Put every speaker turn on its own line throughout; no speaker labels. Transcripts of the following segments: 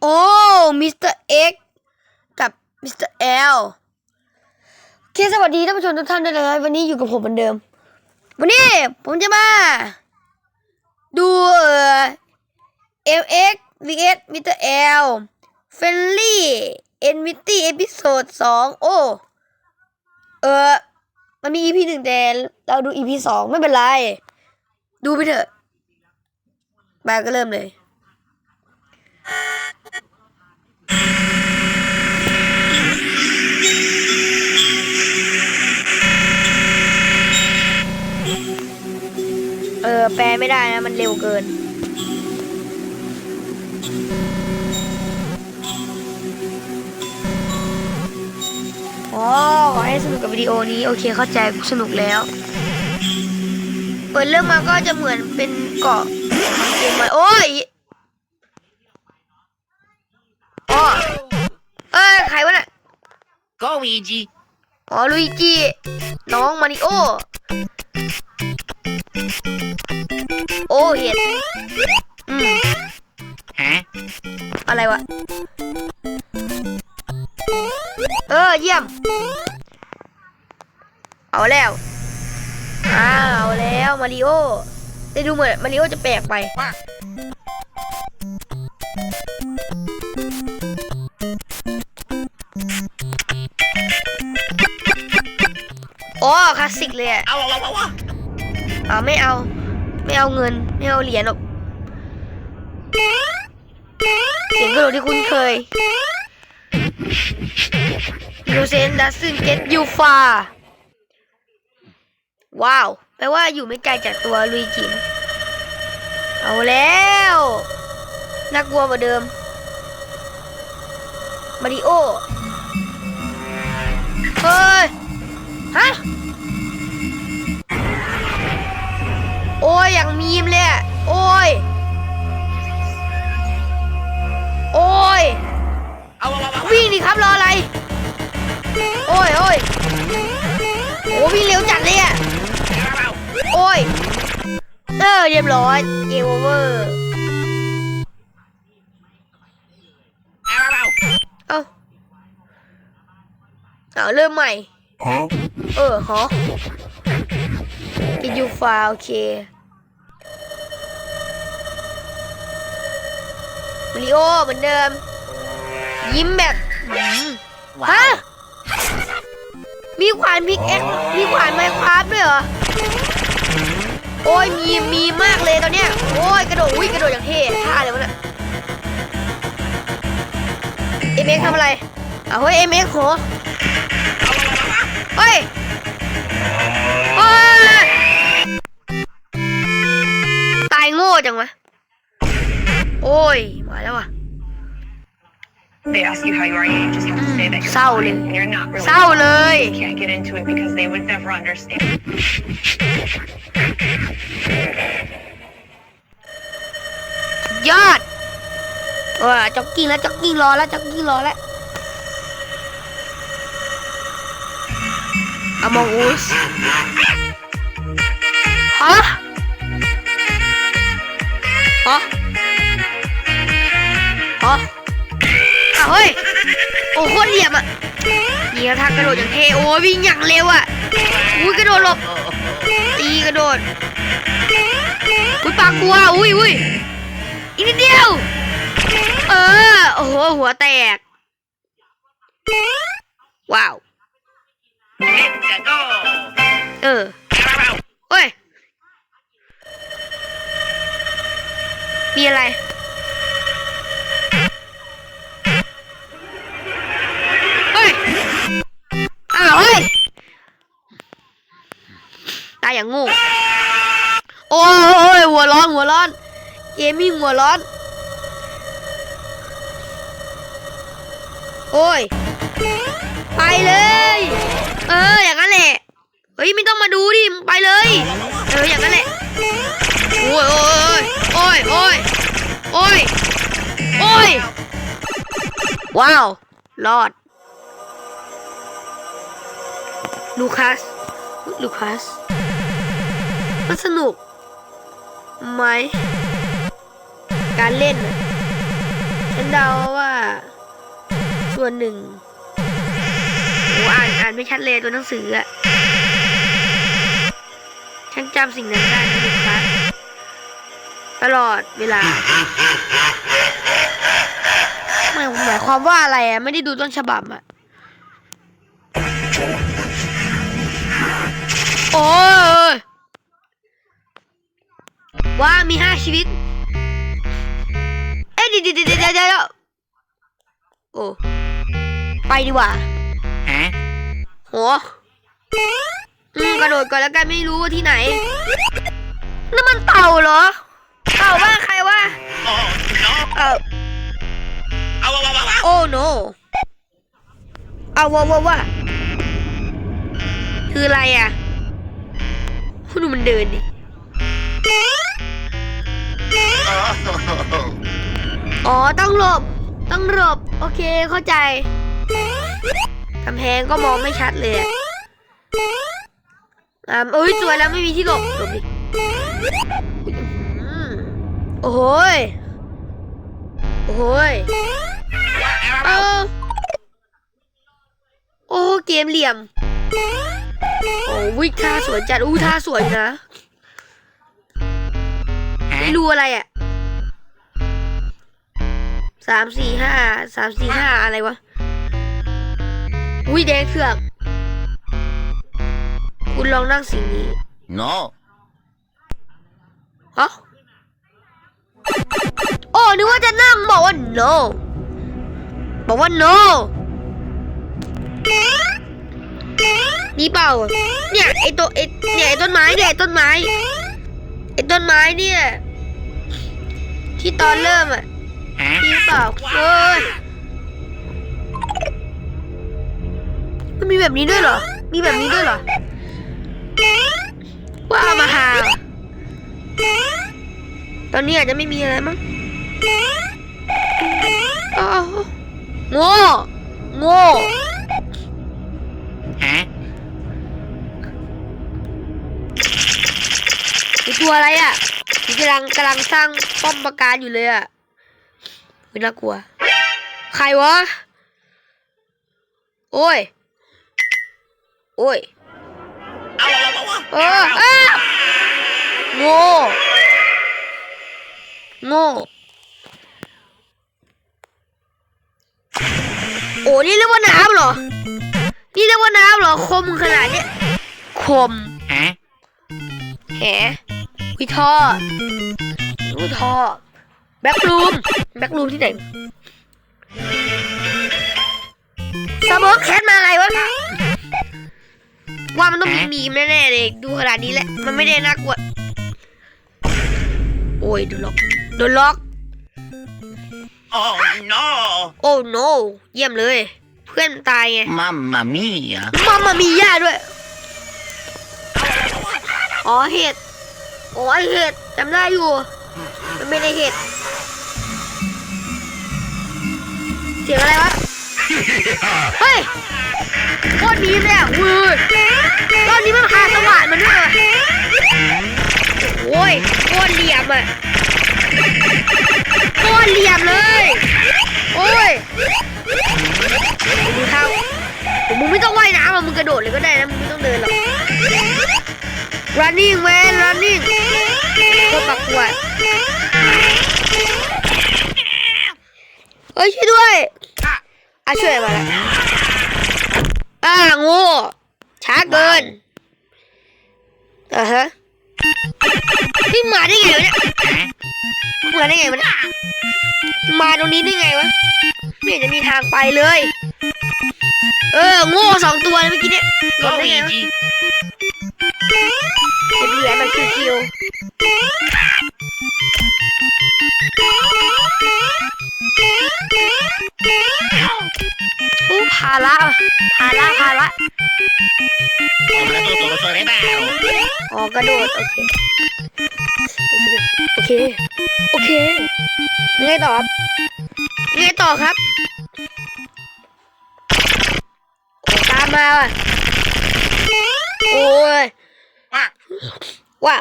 โอ้มิสเตอร์เอ็กกับมิสเตอร์เอลเคสวัสดีท่านผู้ชมทุกท่านด้วยนะครับวันนี้อยู่กับผมเหมือนเดิม วันนี้ผมจะมา ดูเอ่อ LX vs Mr. L Friendly Enmity Episode 2โอ้เออมันมี EP หนึ่งแต่เราดู EP สองไม่เป็นไร ดูไปเถอะมาก็เริ่มเลย เออ แปลไม่ได้นะ มันเร็วเกิน อ๋อขอให้สนุกกับวิดีโอนี้ โอเคเข้าใจสนุกแล้ว เปิดเรื่องมาก็จะเหมือนเป็นเกาะเกมใหม่โอ้ยอ๋อเอ้ย ใครวะน่ะ
Go, Luigi.
อ๋อลุยจิน้องมาริโอ โอ้เห็ดอืม
Huh?
อะไรวะ เออเยี่ยม เอาแล้วอ้าวเอาแล้วมาริโอ ได้ดูเหมือนมาริโอจะแปลกไป โอ้คลาสสิกเลยอะ
Ow, ow, ow, ow, ow.
เอาไม่เอา ไม่เอาเงิน ไม่เอาเหรียญหรอกเสียงกระโดดที่คุ้นเคย You send doesn't get you far ว้าว แปลว่าอยู่ไม่ไกลจากตัวลุยจิน เอาแล้วน่ากลัวกว่าเดิม มาริโอ เฮ้ย ฮะ โอ้ยอย่างมีมเลยอะโอ้ย โอ้ย
Ow, ow, ow, ow.
วิ่งดิครับรออะไร โอ้ยโอ้ยโอ้วิ่งเร็วจัดเลยอะ
Ow, ow.
โอ้ย เออเรียบร้อยเกมโอเวอร์
Ow, ow, ow.
เอ้าเอาเริ่มใหม่
Huh?
เออฮะกินยูฟาโอเคมาริโอเหมือนเดิม ยิ้มแบบหืมฮะมีขวานพิกแอคมีขวานไมค์คราฟด้วยเหรอ โอ้ยมีมีมากเลยตอนเนี้ย โอ้ยกระโดดอุ้ยกระโดดอย่างเท่ท่าเลยวะเนี่ยเอ็มเอ็กทำอะไรอะเฮ้ยเอ็มเอ็กโห เฮ้ยเฮ้ยตายโง่จังวะ โอ้ย มาแล้วว่ะ
They ask you how you are, you just have to say that you're
Sao
fine,
liền.
and you're not really.
เศร้าเลย
You can't get into it because they would never understand.
ยอดเออจ็อกกิ้งแล้วจ็อกกิ้งรอแล้วจ็อกกิ้งรอแล้ว อมองอุสฮะฮะฮะอ้าวเฮ้ย โอ้โคตรเหลี่ยมอะนี่ทางกระโดดอย่างเท่โอ้วิ่งอย่างเร็วอะอุ้ยกระโดดหลบตีกระโดดอุ้ยปากกลัวอุ้ยอุ้ยอีกนิดเดียว เออ โอ้โห หัวแตก ว้าว
Let's go.
เออเฮ้ย มีอะไร เฮ้ยอ้าวเฮ้ย ตายอย่างงูโอ้ยหัวร้อนหัวร้อนเกมมิ่หัวร้อน โอ้ย ไปเลย เอออย่างนั้นแหละเฮ้ยไม่ต้องมาดูดิมไปเลย เอออย่างนั้นแหละโอ้ยโอ้ยโอ้ยโอ้ยโอ้ยโอ้ยว้าวรอดลูคัสลูคัสมันสนุกไหมการเล่นน่ะ
Ow, ow, ow.
โอ้ยโอ้ยโอ้ยโอ้ยโอ้ยว้าวรอดลูคัสลูคัสมันสนุกไหมการเล่นน่ะ
Let's
ฉันเดาว่า ส่วนหนึ่ง อ้อ่านอ่านไม่ชัดเลยตัวหนังสืออะฉันจำสิ่งนั้นได้ไม่ลืมครับ ตลอดเวลาหมายหมายความว่าอะไรอะไม่ได้ดูต้นฉบับอะโอ้ยว่ามีห้าชีวิต เอ้ยเดี๋ยวเดี๋ยวเดี๋ยวเดี๋ยวเดี๋ยวโอ้ ไปดีกว่า
ฮะ
โหอืมกระโดดก่อนแล้วกันไม่รู้ว่าที่ไหนนั่นมันเต่าเหรอ เต่าว่าใครว่า
โอ้ no
เออ
เอาเอาเอาเอา
โอ้ no เอาว่าว่าว่าคืออะไรอะคุณดูมันเดินดิอ๋อต้องหลบ ต้องหลบ โอเคเข้าใจกำแพงก็มองไม่ชัดเลยอะอ่าเอ้ยสวยแล้วไม่มีที่หลบหลบดิอืมโอ้โหโอ้โหยเออโอ้เกมเหลี่ยม โอ้วิท่าสวยจัดอู้ท่าสวยนะ ไม่รู้อะไรอะสามสี่ห้าสามสี่ห้าอะไรวะ อุ้ยแดงเถือก คุณลองนั่งสิ่งนี้
no
ฮะโอ้นึกว่าจะนั่งบอกว่า no บอกว่า no นี่เปล่า เนี่ยไอตัวไอเนี่ยไอต้นไม้เนี่ยไอต้นไม้ไอต้นไม้เนี่ย ที่ตอนเริ่มอะ
ฮะ
นี่เปล่าเฮ้ย มันมีแบบนี้ด้วยเหรอ มีแบบนี้ด้วยเหรอว่าเอามาหาเหรอตอนนี้อาจจะไม่มีอะไรมั้งอ้าวโง่โง่
ฮะ
มีตัวอะไรอะมีกำลังกำลังสร้างป้อมปราการอยู่เลยอะไม่น่ากลัว ใครวะ โอ้ย โอ้ย
เอาเอาเอาเอา
เออเออโง่โง่โอ้นี่เรียกว่าน้ำเหรอ นี่เรียกว่าน้ำเหรอ คมขนาดเนี้ยคม
ฮะ
แหวิท่อวิท่อแบ็กรูม แบ็กรูมที่ไหนสมอแคทมาไงวะ ว่ามันต้องมีมีมแน่ๆเลยดูขนาดนี้แหละ มันไม่ได้น่ากลัว โอ้ยโดนล็อกโดนล็อก
โอ้ no
โอ้ no เยี่ยมเลย เพื่อนมันตายไง
mamma mia
มามามีย่าด้วย อ๋อเห็ดอ๋อไอเห็ดจำได้อยู่ มันไม่ได้เห็ด เสียงอะไรวะ เฮ้ยโคตรดีเลยอะวืดตอนนี้มันพาสว่านมันด้วยว่ะโอ้ยโคตรเหลี่ยมอะโคตรเหลี่ยมเลย โอ้ยดูเท้ามึงไม่ต้องว่ายน้ำอะมึงกระโดดเลยก็ได้นะมึงไม่ต้องเดินหรอก running man running โคตรปักขวดเฮ้ยช่วยด้วย อะช่วยมาแล้วอ่าโง่ช้าเกินอ่าฮะนี่มาได้ไงวะเนี่ย
ฮะ
มาได้ไงวะเนี่ยมาตรงนี้ได้ไงวะไม่เห็นจะมีทางไปเลย เออโง่สองตัวเลยเมื่อกี้เนี่ยหลบได้ไงวะ
Luigi
เก็บเหรียญมาคิวๆ อู้ภาระภาระภาระ
ผมแล้วตัวตัวตัวได้เปล่า
อ๋อกระโดด โอเค โอเค โอเคยังไงต่อครับยังไงต่อครับตามมาว่ะโอ้ย
ว่า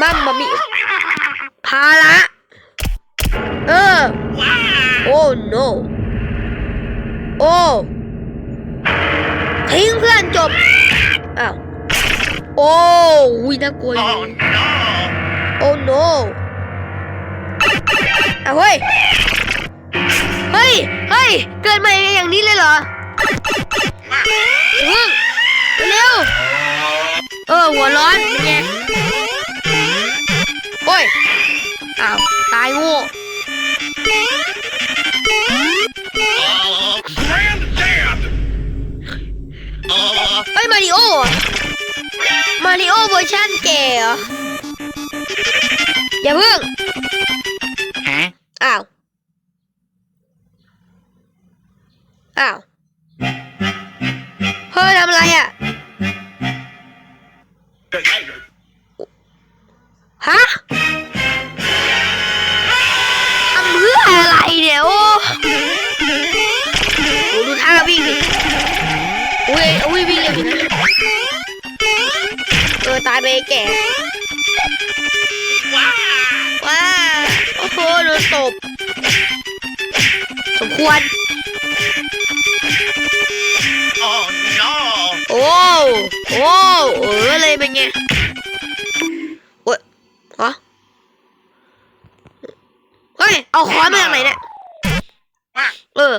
ว่ามัมมามีภาระเออโอ้ no โอ้ทิ้งเพื่อนจบ อ้าว โอ้วิน่ากลัวอยู่
Oh no!
โอ้ no อ้าวเฮ้ย เฮ้ย เฮ้ย เกิดมาอย่างนี้เลยเหรอพึ่ง เร็ว เออ หัวร้อนเป็นไงโอ้ย อ้าว ตายโง่
Oh, granddad! Oh,
เอ้ย มาริโออะมาริโอเวอร์ชันแก่เหรอ อย่าเพิ่ง
huh?
อ้าว อ้าว เฮ้ยทำอะไรอะ ฮะทำเพื่ออะไรเนี่ยโอ้ดูท่าวิ่งดิอุ้ยอุ้ยวิ่งเร็วอยู่นเออตายไปไอ้แก่ว้าโอ้โหโดนตบสมควร
Oh no!
โอ้โอ้เออเลยเป็นไงโอ้ยฮะเฮ้ย เอาค้อนมาจากไหนเนี่ย เออ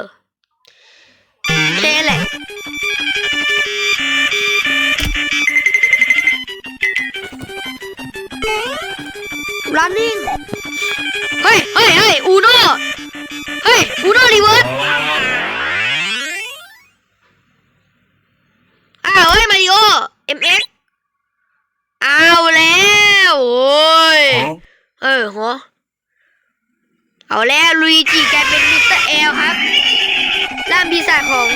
แค่นั้นแหละ running เฮ้ย เฮ้ย เฮ้ย อูโน่ เฮ้ย อูโน่รีเวิร์ส MX เอาแล้วโอ้ยเออหัวเอาแล้วลุยจีกลายเป็นมิสเตอร์เอลครับร่างปีศาจของ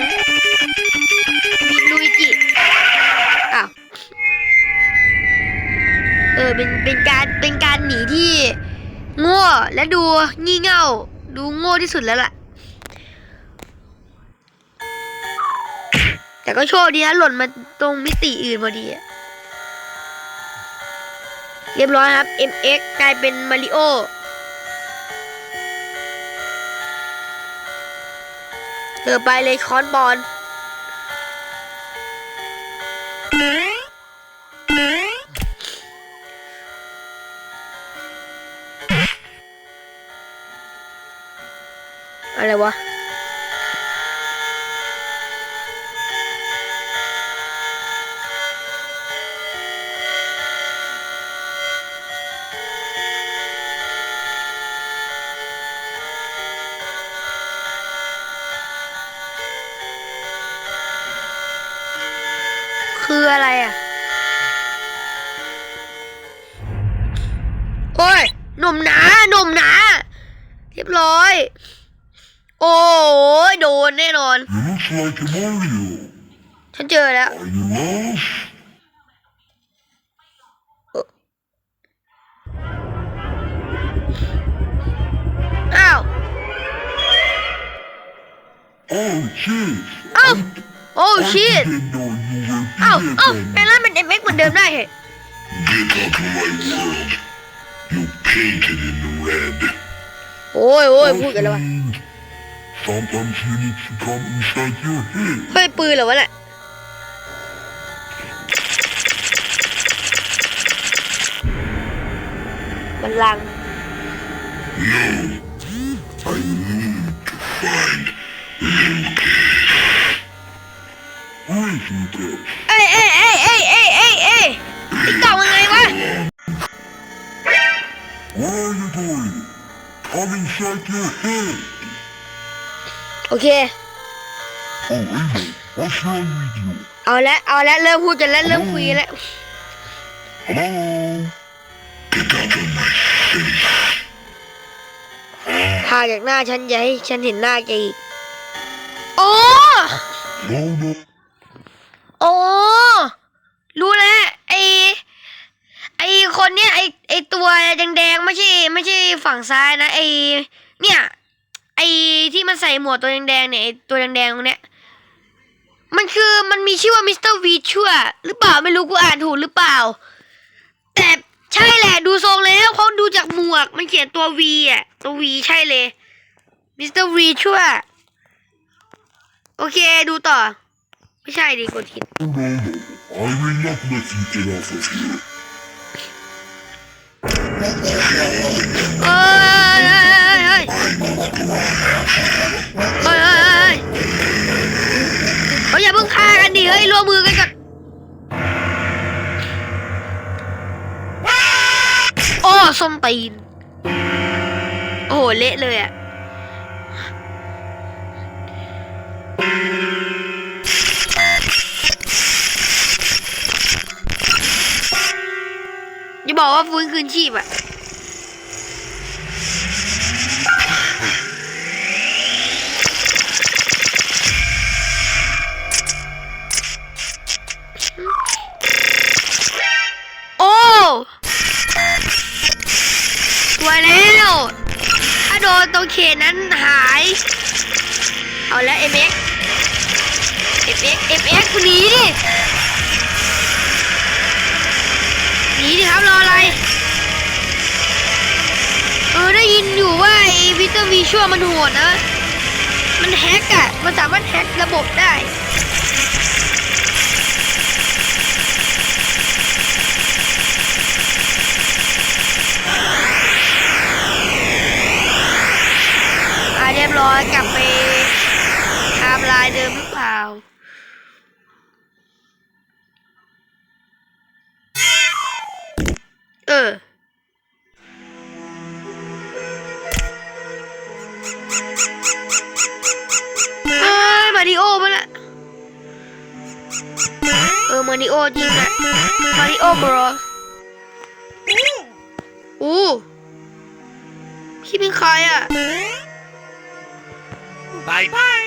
มิลุยจิอ้าวเออเป็นเป็นการเป็นการหนีที่โง่และดูงี่เง่าดูโง่ที่สุดแล้วล่ะ ก็โชคดีนะหล่นมาตรงมิติอื่นพอดีเรียบร้อยครับ MX กลายเป็นมาริโอเออไปเลยคอนบอลอะไรวะ นุ่มหนาหนุ่มหนา เรียบร้อย โอ้ยโดนแน่นอน
You look like a Mario.
ฉันเจอแล้ว
Are you lost?
อ้าว
Oh, jeez.
อ้าว โอ้
I
ชิต
didn't know you were
อ้าว
here
อ้าว
then.
แต่แล้วมันเอ็มเอ็กเหมือนเดิมได้เหรอ
Get out of my world. You painted in red.
โอ้ยโอ้ยพูดกันแล้ววะ
mean, sometimes you need to come inside your head.
เฮ้ยปืนเหรอวะเนี่ยมันลัง
No. I need to find Lucas. Where is Lucas?
เอ้ยเอ้ยเอ้ยเอ้ยเอ้ยเอ้ยเอ้ยติ๊กตอกมัน
Come inside your head.
โอเค
Oh, Amy, what's wrong with you?
เอาละเอาละเริ่มพูดกันแล้วเริ่มคุยแล้ว
Hello? Get out of my face.
หาจากหน้าฉันอย่าให้ฉันเห็นหน้าแกอีก โอ้
No, no.
โอ้รู้แล้วไอไอคนเนี้ยไอไอตัว แดงๆไม่ใช่ไม่ใช่ฝั่งซ้ายนะไอเนี่ยไอที่มันใส่หมวกตัวแดงๆเนี่ยตัวแดงๆตรงเนี้ยมันคือมันมีชื่อว่ามิสเตอร์วีชัวหรือเปล่าไม่รู้กูอ่านถูกหรือเปล่า แต่ใช่แหละดูทรงแล้วเพราะดูจากหมวก มันเขียนตัว V อะตัว V ใช่เลยมิสเตอร์ V ชั่วโอเคดูต่อ ไม่ใช่ดิกดผิด
I will not let you get off of here.
เอ้ยเอ้ยเอ้ยเอ้ยเอ้ยเอ้ยเอ้ยเฮ้ยอย่าเพิ่งฆ่ากันดิเฮ้ยร่วมมือกันก่อนโอ้ส้มตีนโอ้โหเละเลยอะ อย่บอกว่าฟื้นคืนชีพอะโอ้สวยแล้วถ้าโดนตรงเขตนั้นหาย เอาแล้ว MX MX MX หนีดิห ชั่วมันโหดนะ มันแฮกอะมันสามารถแฮกระบบได้อาเรียบร้อยกลับไปไทม์ไลน์เดิม มาริโอจริงอะมาริโอบรอสอู้พี่เป็นใครอะ
Bye bye.
ว้าย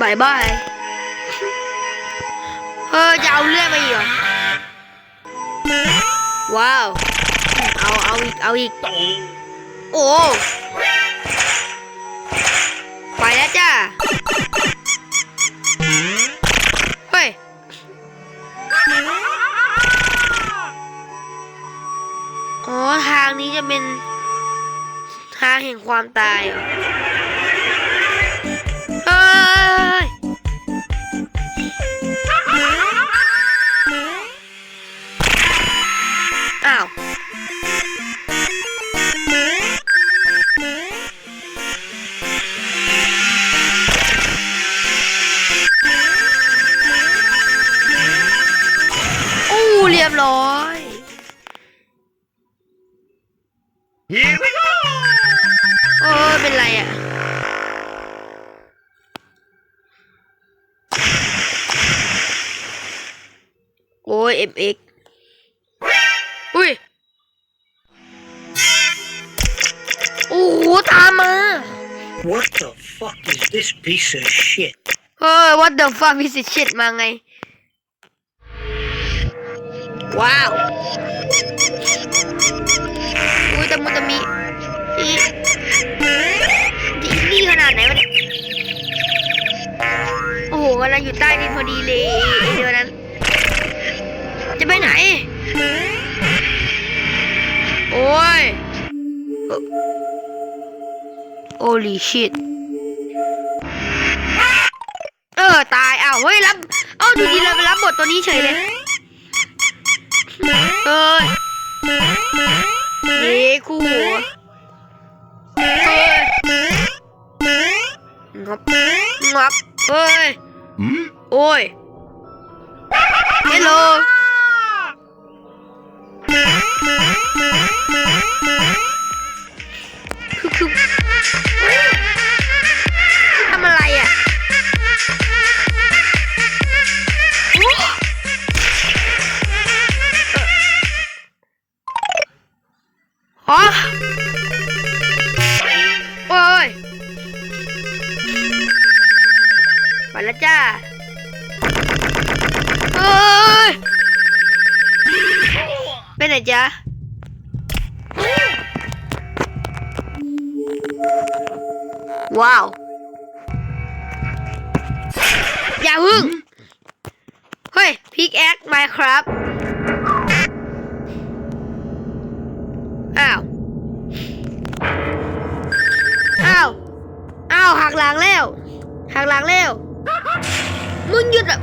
บายบาย เออจะเอาเลื่อยมาอีกเหรอว้าว เอาเอาอีกเอาอีก โอ้ไปแล้วจ้าเฮ้ยอ๋อทางนี้จะเป็นทางแห่งความตายเหรอ โอ้ย MX อุ้ย โอ้โหตามมา
What the fuck is this piece of shit?
เฮ้ย what the fuck พิสิชิตมาไง ว้าวอุ้ยตะมุตะมิอีดีนี่ขนาดไหนวะเนี่ย โอ้โหกำลังอยู่ใต้ดินพอดีเลยไอ้เดือนนั้น จะไปไหน โอ้ย โอ้ลีชิตเออ ตายอ้าวเฮ้ย รับ เอ้าดูดีเลยไปรับบทตัวนี้เฉยเลยเอ้ยเย้คู่หัวเฮ้ยงับงับเฮ้ย โอ้ยเฮลโล คือคือทำอะไรอะอ๋อโอ้ยไปแล้วจ้าเอ้ยไปไหนจ๊ะ ว้าว อย่าพึ่ง เฮ้ยพิกแอคไมครับ อ้าว อ้าว อ้าวหักหลังแล้ว หักหลังแล้ว มึงหยุดอะ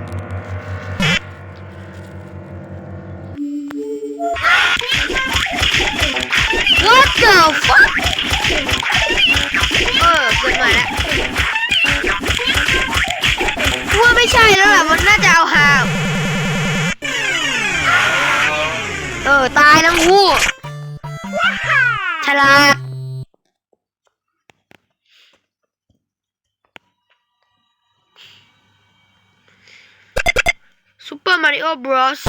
What the fuck เออเกิ ดมาแล้วว่าไม่ใช่แล้วล่ะ มันน่าจะเอาหาวเออ ตายทั้งคู่ฉลาดซูเปอร์มาริโอบรอส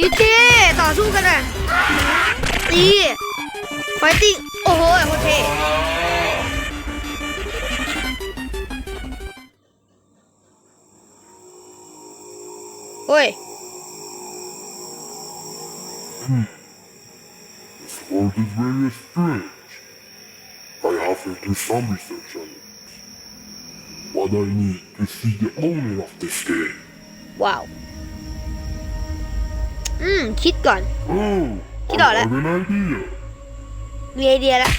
ยูทีต่อสู้กันอะตีไฟติ้ง โอ้โหโคตรเท่โอ้ย
This world is very strange. I have to do some research on it. What I need to see the owner of this game.
ว้าว อืม คิดก่อน
Oh,
Get
I
on it.
have an idea.
มีไอเดียแล้ว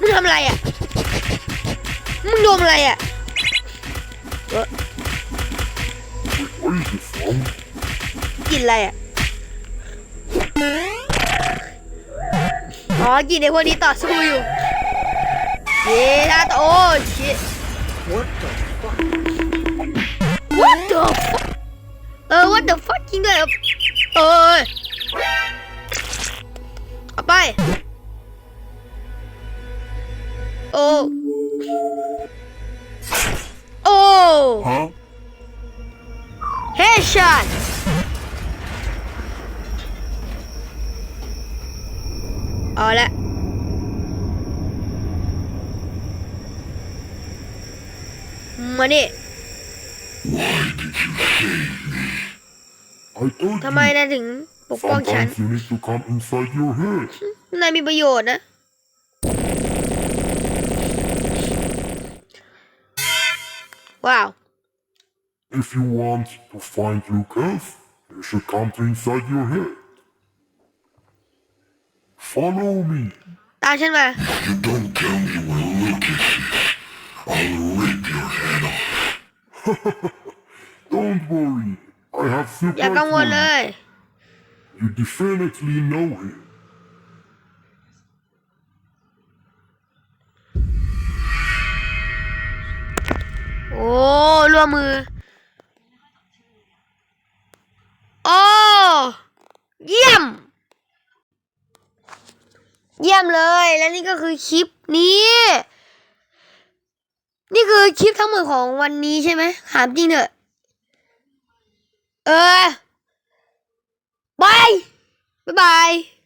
มึงทำอะไรอะ มึงโดมอะไรอะกินอะไรอะ อ๋อ กินในพวกนี้ต่อสู้อยู่ เย้ท่าต่อโอ้ชิ
What the fuck?
what the fuck เออ what the fuck จริงด้วยเหรอเออ ไป โอ้ โอ้
Huh?
เฮชันเอาละมานี่
I told
ทำไม
you.
นายถึง ปกป้องฉัน
Sometimes you need to come inside your head.
นายมีประโยชน์นะ ว้าว
If you want to find Lucas, you should come to inside your head. Follow me.
ตามฉันมา
You don't tell me where Lucas is. I'll rip your head off. don't worry. I have
อย่า
super
กังวลเลย
You definitely know him.
โอ้ร่วมมือ โอ้ เยี่ยม เยี่ยมเลย และนี่ก็คือคลิปนี้ นี่คือคลิปทั้งหมดของวันนี้ใช่ไหมถามจริงเถอะ เออ บายบ๊ายบาย